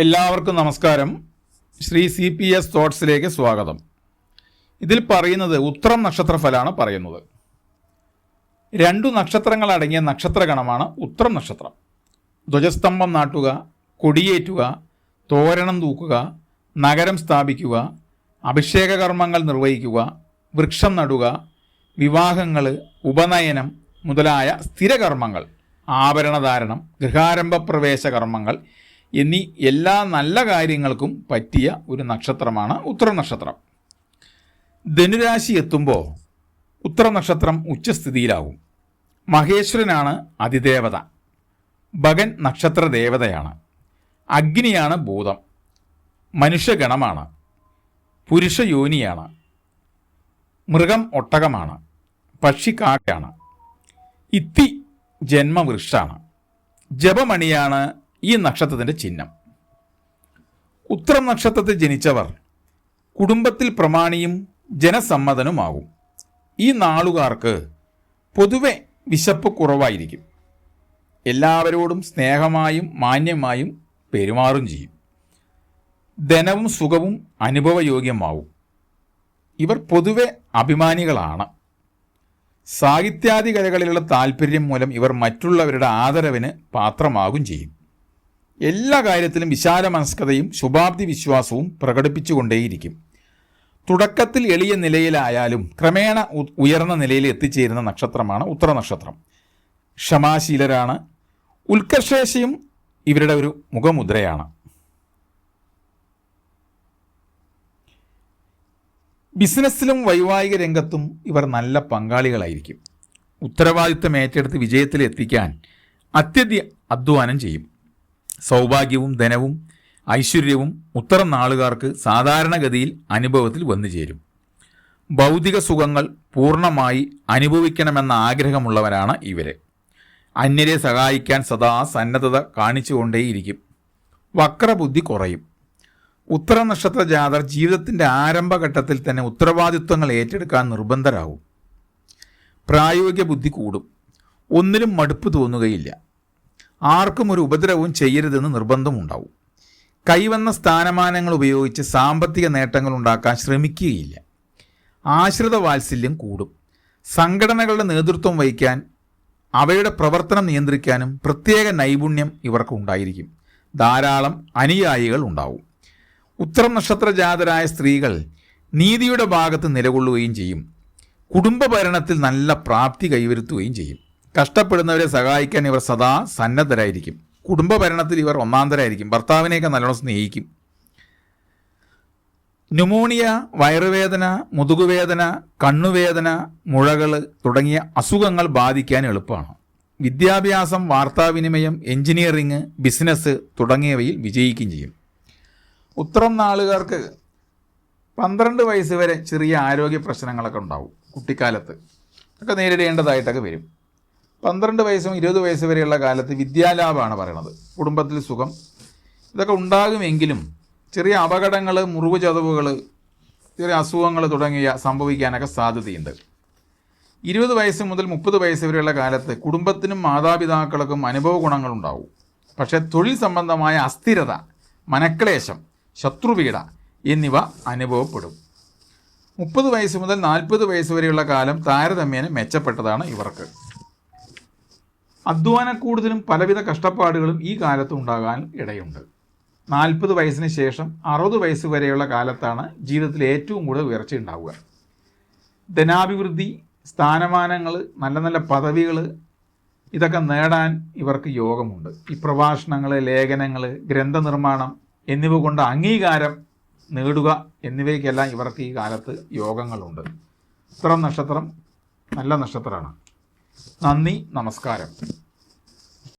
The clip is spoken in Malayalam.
എല്ലാവർക്കും നമസ്കാരം. ശ്രീ സി പി എസ് തോട്ട്സിലേക്ക് സ്വാഗതം. ഇതിൽ പറയുന്നത് ഉത്രം നക്ഷത്രഫലമാണ് പറയുന്നത്. രണ്ടു നക്ഷത്രങ്ങൾ അടങ്ങിയ നക്ഷത്രഗണമാണ് ഉത്രം നക്ഷത്രം. ധ്വജസ്തംഭം നാട്ടുക കൊടിയേറ്റുക തോരണം തൂക്കുക നഗരം സ്ഥാപിക്കുക അഭിഷേക കർമ്മങ്ങൾ നിർവഹിക്കുക വൃക്ഷം നടുക വിവാഹങ്ങൾ ഉപനയനം മുതലായ സ്ഥിരകർമ്മങ്ങൾ ആഭരണധാരണം ഗൃഹാരംഭ പ്രവേശ കർമ്മങ്ങൾ എന്നീ എല്ലാ നല്ല കാര്യങ്ങൾക്കും പറ്റിയ ഒരു നക്ഷത്രമാണ് ഉത്തര നക്ഷത്രം ധനുരാശി എത്തുമ്പോൾ ഉത്തര നക്ഷത്രം ഉച്ചസ്ഥിതിയിലാവും മഹേശ്വരനാണ് അതിദേവത. ഭഗൻ നക്ഷത്ര ദേവതയാണ് അഗ്നിയാണ് ഭൂതം. മനുഷ്യഗണമാണ്. പുരുഷയോനിയാണ്. മൃഗം ഒട്ടകമാണ്. പക്ഷി കാക്കയാണ് ഇത്തി ജന്മവൃക്ഷാണ്. ജപമണിയാണ് ഈ നക്ഷത്രത്തിന്റെ ചിഹ്നം. ഉത്തരം നക്ഷത്രത്തിൽ ജനിച്ചവർ കുടുംബത്തിൽ പ്രമാണിയും ജനസമ്മതനുമാകും. ഈ നാളുകാർക്ക് പൊതുവെ വിശപ്പ് കുറവായിരിക്കും. എല്ലാവരോടും സ്നേഹമായും മാന്യമായും പെരുമാറും ചെയ്യും. ധനവും സുഖവും അനുഭവയോഗ്യമാവും. ഇവർ പൊതുവെ അഭിമാനികളാണ്. സാഹിത്യാദി കലകളിലുള്ള താല്പര്യം മൂലം ഇവർ മറ്റുള്ളവരുടെ ആദരവിന് പാത്രമാകും ചെയ്യും. എല്ലാ കാര്യത്തിലും വിശാല മനസ്കതയും ശുഭാപ്തി വിശ്വാസവും പ്രകടിപ്പിച്ചുകൊണ്ടേയിരിക്കും. തുടക്കത്തിൽ എളിയ നിലയിലായാലും ക്രമേണ ഉയർന്ന നിലയിൽ എത്തിച്ചേരുന്ന നക്ഷത്രമാണ് ഉത്തര നക്ഷത്രം ക്ഷമാശീലരാണ്. ഉത്കർഷേശയും ഇവരുടെ ഒരു മുഖമുദ്രയാണ്. ബിസിനസ്സിലും വൈവാഹിക രംഗത്തും ഇവർ നല്ല പങ്കാളികളായിരിക്കും. ഉത്തരവാദിത്തം ഏറ്റെടുത്ത് വിജയത്തിൽ എത്തിക്കാൻ അധ്വാനം ചെയ്യും. സൗഭാഗ്യവും ധനവും ഐശ്വര്യവും ഉത്തരം നാളുകാർക്ക് സാധാരണഗതിയിൽ അനുഭവത്തിൽ വന്നു ചേരും. ഭൗതിക സുഖങ്ങൾ പൂർണമായി അനുഭവിക്കണമെന്ന ആഗ്രഹമുള്ളവരാണ് ഇവരെ. അന്യരെ സഹായിക്കാൻ സദാ സന്നദ്ധത കാണിച്ചുകൊണ്ടേയിരിക്കും. വക്രബുദ്ധി കുറയും. ഉത്തര നക്ഷത്ര ജാതർ ജീവിതത്തിന്റെ ആരംഭഘട്ടത്തിൽ തന്നെ ഉത്തരവാദിത്വങ്ങൾ ഏറ്റെടുക്കാൻ നിർബന്ധരാകും. പ്രായോഗിക ബുദ്ധി കൂടും. ഒന്നിലും മടുപ്പ് തോന്നുകയില്ല. ആർക്കും ഒരു ഉപദ്രവവും ചെയ്യരുതെന്ന് നിർബന്ധമുണ്ടാവും. കൈവന്ന സ്ഥാനമാനങ്ങൾ ഉപയോഗിച്ച് സാമ്പത്തിക നേട്ടങ്ങൾ ഉണ്ടാക്കാൻ ശ്രമിക്കുകയില്ല. ആശ്രിത വാത്സല്യം കൂടും. സംഘടനകളുടെ നേതൃത്വം വഹിക്കാൻ അവയുടെ പ്രവർത്തനം നിയന്ത്രിക്കാനും പ്രത്യേക നൈപുണ്യം ഇവർക്ക് ഉണ്ടായിരിക്കും. ധാരാളം അനുയായികൾ ഉണ്ടാവും. ഉത്തരം നക്ഷത്ര ജാതരായ സ്ത്രീകൾ നീതിയുടെ ഭാഗത്ത് നിലകൊള്ളുകയും ചെയ്യും. കുടുംബഭരണത്തിൽ നല്ല പ്രാപ്തി കൈവരുത്തുകയും ചെയ്യും. കഷ്ടപ്പെടുന്നവരെ സഹായിക്കാൻ ഇവർ സദാ സന്നദ്ധരായിരിക്കും. കുടുംബ ഭരണത്തിൽ ഇവർ ഒന്നാന്തരായിരിക്കും. ഭർത്താവിനെയൊക്കെ നല്ലോണം സ്നേഹിക്കും. ന്യൂമോണിയ വയറുവേദന മുതുകുവേദന കണ്ണുവേദന മുഴകൾ തുടങ്ങിയ അസുഖങ്ങൾ ബാധിക്കാൻ എളുപ്പമാണ്. വിദ്യാഭ്യാസം വാർത്താവിനിമയം എഞ്ചിനീയറിംഗ് ബിസിനസ് തുടങ്ങിയവയിൽ വിജയിക്കുകയും ചെയ്യും. ഉത്തരം നാളുകാർക്ക് പന്ത്രണ്ട് വയസ്സ് വരെ ചെറിയ ആരോഗ്യ പ്രശ്നങ്ങളൊക്കെ ഉണ്ടാവും കുട്ടിക്കാലത്ത്. ഒക്കെ നേരിടേണ്ടതായിട്ടൊക്കെ വരും. പന്ത്രണ്ട് വയസ്സും ഇരുപത് വയസ്സ് വരെയുള്ള കാലത്ത് വിദ്യാലാഭമാണ് പറയണത്. കുടുംബത്തിൽ സുഖം. ഇതൊക്കെ ഉണ്ടാകുമെങ്കിലും ചെറിയ അപകടങ്ങൾ മുറിവ് ചതവുകൾ ചെറിയ അസുഖങ്ങൾ തുടങ്ങിയ സംഭവിക്കാനൊക്കെ സാധ്യതയുണ്ട്. ഇരുപത് വയസ്സ് മുതൽ മുപ്പത് വയസ്സ് വരെയുള്ള കാലത്ത് കുടുംബത്തിനും മാതാപിതാക്കൾക്കും അനുഭവ ഗുണങ്ങളുണ്ടാവും. പക്ഷേ തൊഴിൽ സംബന്ധമായ അസ്ഥിരത മനക്ലേശം ശത്രുപീഡ എന്നിവ അനുഭവപ്പെടും. മുപ്പത് വയസ്സ് മുതൽ നാൽപ്പത് വയസ്സ് വരെയുള്ള കാലം താരതമ്യേന മെച്ചപ്പെട്ടതാണ് ഇവർക്ക്. അധ്വാന കൂടുതലും പലവിധ കഷ്ടപ്പാടുകളും ഈ കാലത്ത് ഉണ്ടാകാൻ ഇടയുണ്ട്. നാൽപ്പത് വയസ്സിന് ശേഷം അറുപത് വയസ്സ് വരെയുള്ള കാലത്താണ് ജീവിതത്തിൽ ഏറ്റവും കൂടുതൽ ഉയർച്ച ഉണ്ടാവുക. ധനാഭിവൃദ്ധി സ്ഥാനമാനങ്ങൾ നല്ല നല്ല പദവികൾ ഇതൊക്കെ നേടാൻ ഇവർക്ക് യോഗമുണ്ട്. ഈ പ്രഭാഷണങ്ങൾ ലേഖനങ്ങൾ ഗ്രന്ഥനിർമ്മാണം എന്നിവ കൊണ്ട് അംഗീകാരം നേടുക എന്നിവയ്ക്കെല്ലാം ഇവർക്ക് ഈ കാലത്ത് യോഗങ്ങളുണ്ട്. ഇത്തരം നക്ഷത്രം നല്ല നക്ഷത്രമാണ്. നന്ദി നമസ്കാരം.